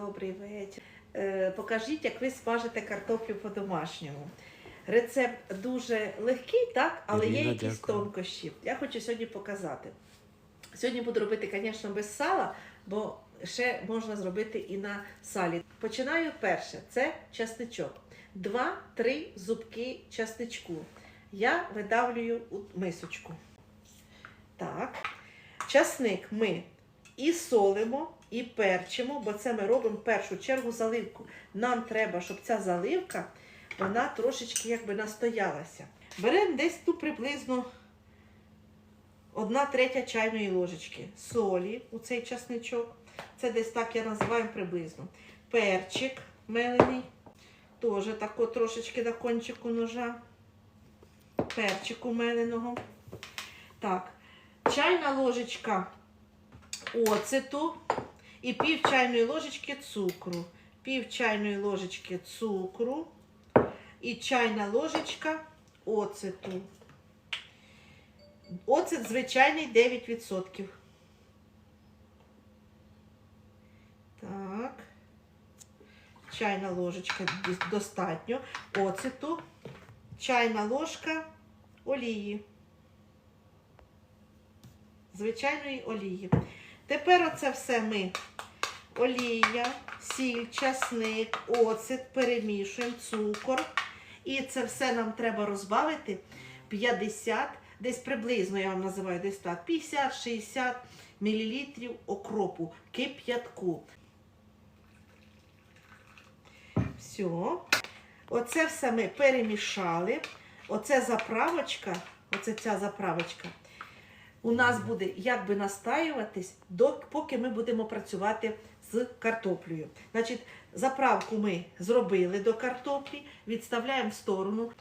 добрий вечір. Е, Покажіть, як ви смажите картоплю по-домашньому. Рецепт дуже легкий, так, але є якісь дякую. тонкощі. Я хочу сьогодні показати. Сьогодні буду робити, звісно, без сала, бо ще можна зробити і на салі. Починаю перше: це часничок. Два-три зубки часничку. Я видавлюю у мисочку. Так. Часник ми і солимо, і перчимо, бо це ми робимо в першу чергу заливку. Нам треба, щоб ця заливка вона трошечки якби настоялася. Беремо десь ту приблизно одна третя чайної ложечки солі у цей часничок. Це десь так я називаю приблизно. Перчик мелений, теж тако трошечки на кончику ножа. Перчику меленого. Так, чайна ложечка оцету і пів чайної ложечки цукру. Пів чайної ложечки цукру і чайна ложечка оцету. Оцет звичайний 9%. Так. Чайна ложечка достатньо. Оцету. Чайна ложка олії. Звичайної олії. Тепер оце все ми. Олія, сіль, часник, оцет, перемішуємо, цукор. І це все нам треба розбавити 50, десь приблизно, я вам називаю десь так, 50-60 мл окропу, кип'ятку. Все. Оце все ми перемішали. Оце заправочка, оце ця заправочка у нас буде якби настаюватись, до, поки ми будемо працювати з картоплею. Значить, заправку ми зробили до картоплі, відставляємо в сторону.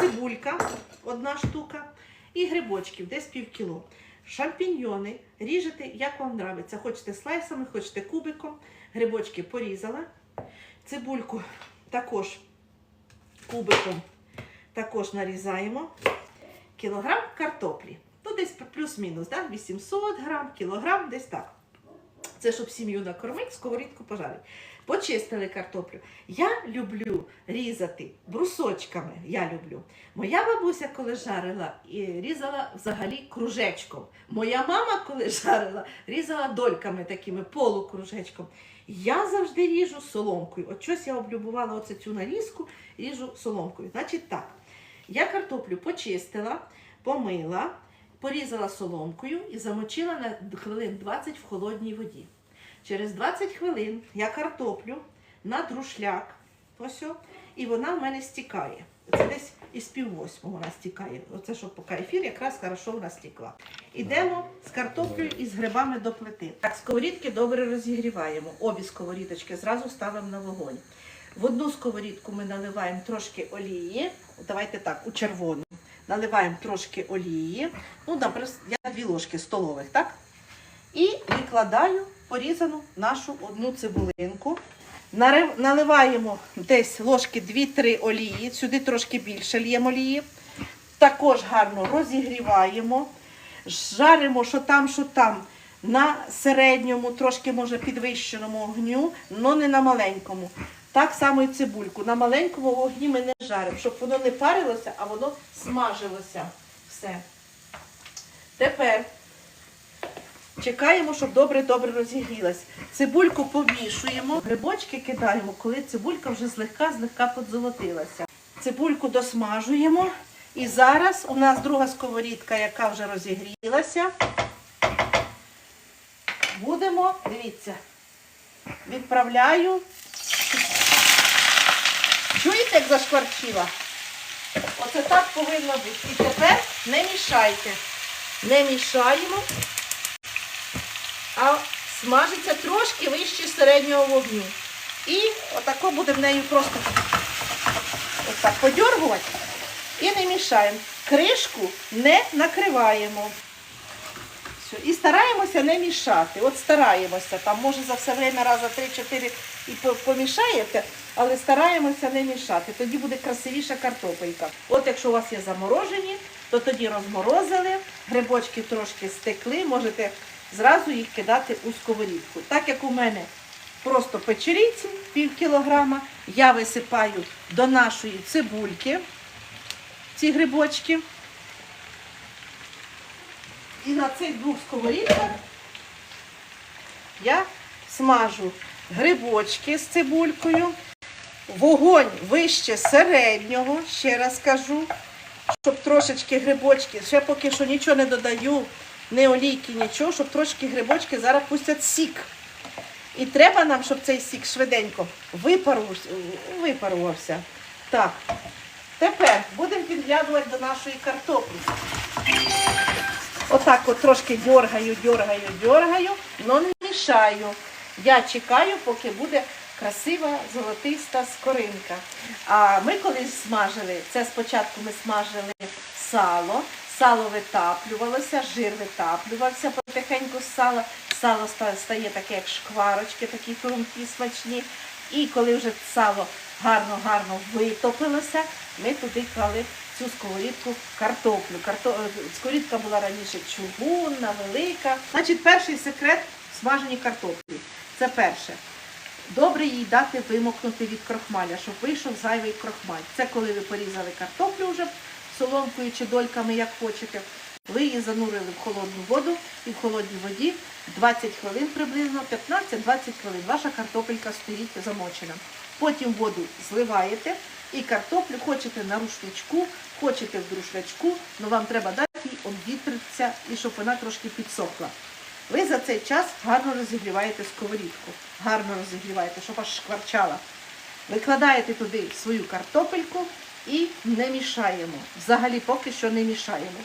Цибулька, одна штука, і грибочків, десь пів кіло. Шампіньйони ріжете, як вам подобається. Хочете слайсами, хочете кубиком. Грибочки порізала. Цибульку також кубиком також нарізаємо. Кілограм картоплі. Ну, десь плюс-мінус, да? 800 грам, кілограм, десь так. Це щоб сім'ю накормити, сковорідку пожарити. Почистили картоплю. Я люблю різати брусочками. Я люблю. Моя бабуся, коли жарила, різала взагалі кружечком. Моя мама, коли жарила, різала дольками такими полукружечком. Я завжди ріжу соломкою. От щось я облюбувала оце цю нарізку, ріжу соломкою. Значить так, я картоплю почистила, помила, порізала соломкою і замочила на хвилин 20 в холодній воді. Через 20 хвилин я картоплю на друшляк, ось, і вона в мене стікає. Це десь із пів восьмого вона стікає. Оце що поки ефір, якраз хорошо вона стікла. Ідемо з картоплею і з грибами до плити. Так, сковорідки добре розігріваємо. Обі сковорідочки зразу ставимо на вогонь. В одну сковорідку ми наливаємо трошки олії. Давайте так, у червону. Наливаємо трошки олії. Ну, наприклад, я дві ложки столових, так? І викладаю порізану нашу одну цибулинку. Наливаємо десь ложки 2-3 олії, сюди трошки більше л'ємо олії. Також гарно розігріваємо, жаримо, що там, що там, на середньому, трошки може підвищеному огню, але не на маленькому. Так само і цибульку. На маленькому вогні ми не жаримо, щоб воно не парилося, а воно смажилося. Все. Тепер чекаємо, щоб добре-добре розігрілась. Цибульку помішуємо, грибочки кидаємо, коли цибулька вже злегка-злегка подзолотилася. Цибульку досмажуємо. І зараз у нас друга сковорідка, яка вже розігрілася. Будемо, дивіться, відправляю. Чуєте, як зашкварчила? Оце так повинно бути. І тепер не мішайте. Не мішаємо, а смажиться трошки вище середнього вогню. І отако будемо нею просто отак подьоргувати і не мішаємо. Кришку не накриваємо. Все. І стараємося не мішати. От стараємося. Там може за все время раза 3-4 і помішаєте, але стараємося не мішати. Тоді буде красивіша картопелька. От якщо у вас є заморожені, то тоді розморозили, грибочки трошки стекли, можете зразу їх кидати у сковорідку. Так як у мене просто печерійці пів кілограма. Я висипаю до нашої цибульки ці грибочки. І на цих двох сковорідках я смажу грибочки з цибулькою. Вогонь вище середнього, ще раз кажу, щоб трошечки грибочки, ще поки що нічого не додаю, не олійки, нічого, щоб трошки грибочки зараз пустять сік. І треба нам, щоб цей сік швиденько випарувався. Так, тепер будемо підглядувати до нашої картоплі. Отак от трошки дьоргаю, дьоргаю, дьоргаю, але не мішаю. Я чекаю, поки буде красива золотиста скоринка. А ми колись смажили, це спочатку ми смажили сало, сало витаплювалося, жир витаплювався потихеньку з сала. Сало стає таке, як шкварочки, такі хрумкі, смачні. І коли вже сало гарно-гарно витопилося, ми туди клали цю сковорідку картоплю. Карто... е, Сковорідка була раніше чугунна, велика. Значить, перший секрет в смаженні картоплі. Це перше. Добре їй дати вимокнути від крохмаля, щоб вийшов зайвий крохмаль. Це коли ви порізали картоплю вже соломкою чи дольками, як хочете. Ви її занурили в холодну воду і в холодній воді 20 хвилин приблизно, 15-20 хвилин. Ваша картопелька стоїть замочена. Потім воду зливаєте і картоплю хочете на рушничку, хочете в друшлячку, але вам треба дати їй обвітритися і щоб вона трошки підсохла. Ви за цей час гарно розігріваєте сковорідку. Гарно розігріваєте, щоб аж шкварчала. Викладаєте туди свою картопельку і не мішаємо. Взагалі поки що не мішаємо.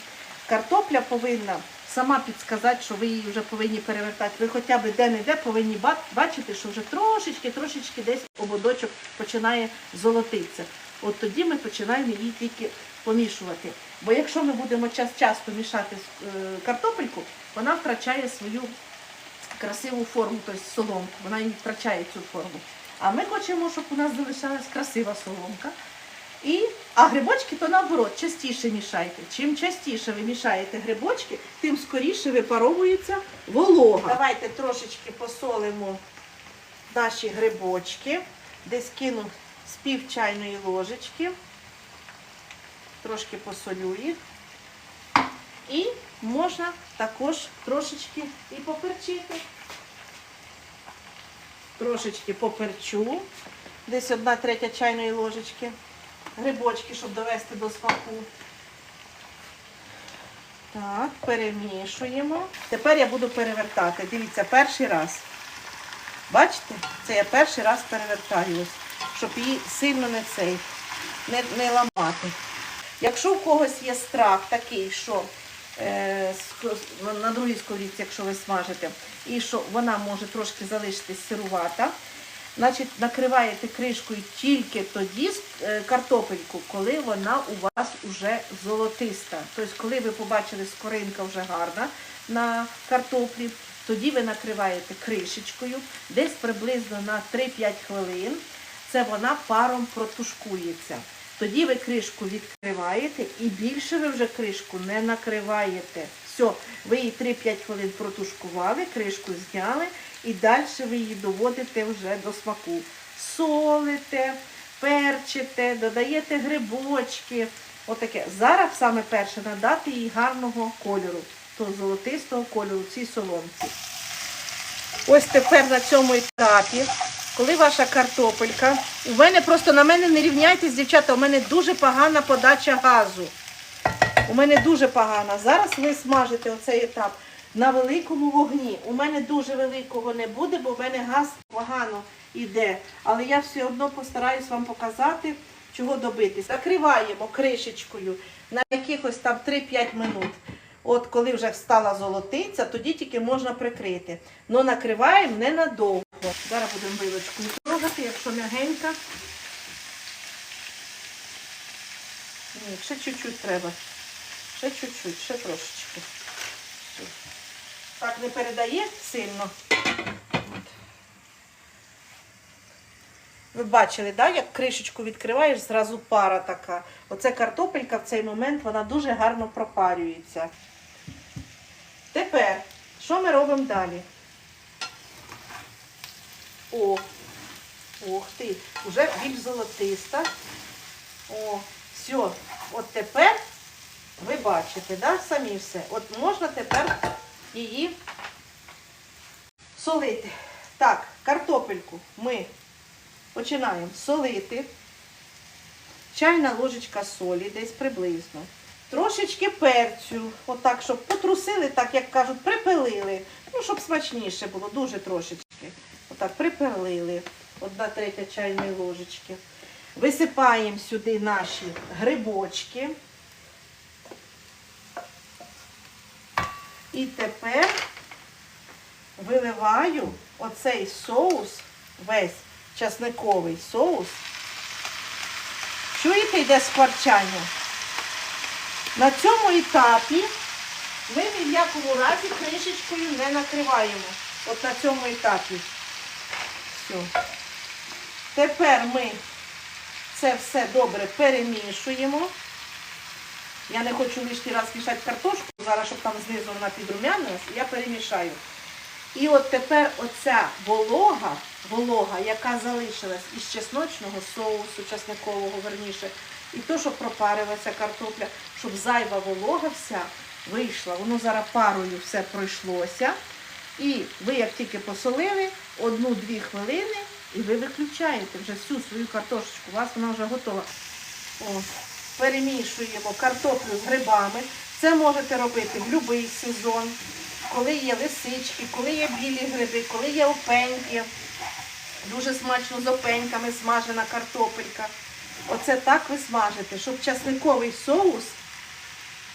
Картопля повинна сама підсказати, що ви її вже повинні перевертати. Ви хоча б де-не-де повинні бачити, що вже трошечки, трошечки десь ободочок починає золотитися. От тоді ми починаємо її тільки помішувати. Бо якщо ми будемо час часто мішати е, картопельку, вона втрачає свою красиву форму, тобто соломку. Вона її втрачає цю форму. А ми хочемо, щоб у нас залишалась красива соломка. І, а грибочки то наоборот, частіше мішайте. Чим частіше ви мішаєте грибочки, тим скоріше випаровується волога. Давайте трошечки посолимо наші грибочки. Десь кину з пів чайної ложечки. Трошки посолю їх. І можна також трошечки і поперчити. Трошечки поперчу. Десь одна третя чайної ложечки. Грибочки, щоб довести до смаку. Так, перемішуємо. Тепер я буду перевертати. Дивіться, перший раз. Бачите? Це я перший раз перевертаю, щоб її сильно не цей, не, не ламати. Якщо у когось є страх такий, що е, на другій сковорідці, якщо ви смажите, і що вона може трошки залишитись сирувата, значить накриваєте кришкою тільки тоді е, картопельку, коли вона у вас вже золотиста. Тобто, коли ви побачили, скоринка вже гарна на картоплі, тоді ви накриваєте кришечкою десь приблизно на 3-5 хвилин. Це вона паром протушкується. Тоді ви кришку відкриваєте і більше ви вже кришку не накриваєте. Все, ви її 3-5 хвилин протушкували, кришку зняли і далі ви її доводите вже до смаку. Солите, перчите, додаєте грибочки. Отаке. Зараз саме перше надати їй гарного кольору, того золотистого кольору цій соломці. Ось тепер на цьому етапі, коли ваша картопелька, у мене просто на мене не рівняйтесь, дівчата, у мене дуже погана подача газу. У мене дуже погана. Зараз ви смажите оцей етап на великому вогні. У мене дуже великого не буде, бо в мене газ погано йде. Але я все одно постараюсь вам показати, чого добитись. Закриваємо кришечкою на якихось там 3-5 минут. От коли вже встала золотиця, тоді тільки можна прикрити. Ну накриваємо ненадовго. Зараз будемо вилочкою трогати, якщо м'ягенька. Ні, ще чуть-чуть треба. Ще чуть-чуть, ще трошечки. Так не передає сильно. Ви бачили, да, як кришечку відкриваєш, зразу пара така. Оце картопелька в цей момент вона дуже гарно пропарюється. Тепер, що ми робимо далі? О, ох ти, вже більш золотиста. О, все. От тепер ви бачите, да, самі все. От можна тепер її солити. Так, картопельку ми починаємо солити. Чайна ложечка солі, десь приблизно. Трошечки перцю, отак, щоб потрусили, так як кажуть, припилили. Ну, щоб смачніше було, дуже трошечки. Отак, припилили. Одна третя чайної ложечки. Висипаємо сюди наші грибочки. І тепер виливаю оцей соус, весь часниковий соус. Чуєте, йде скворчання? На цьому етапі ми ні в якому разі кришечкою не накриваємо. От на цьому етапі. Все. Тепер ми це все добре перемішуємо. Я не хочу лишній раз мішати картошку, зараз, щоб там знизу вона підрумянилась, я перемішаю. І от тепер оця волога, волога, яка залишилась із чесночного соусу, чесникового верніше, і то, що пропарилася картопля, щоб зайва волога вся вийшла. Воно зараз парою все пройшлося. І ви, як тільки посолили, одну-дві хвилини, і ви виключаєте вже всю свою картошечку. У вас вона вже готова. О, перемішуємо картоплю з грибами. Це можете робити в будь-який сезон, коли є лисички, коли є білі гриби, коли є опеньки. Дуже смачно з опеньками смажена картопелька. Оце так ви смажите, щоб часниковий соус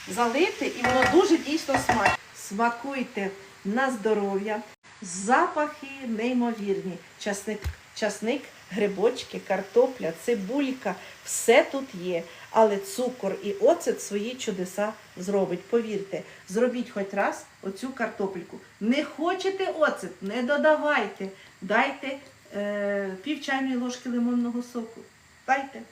залити, і воно дуже дійсно смачно. Смакуйте на здоров'я, запахи неймовірні. Часник, часник, грибочки, картопля, цибулька, все тут є. Але цукор і оцет свої чудеса зробить. Повірте, зробіть хоч раз оцю картопельку. Не хочете оцет, не додавайте. Дайте е, пів чайної ложки лимонного соку. Дайте.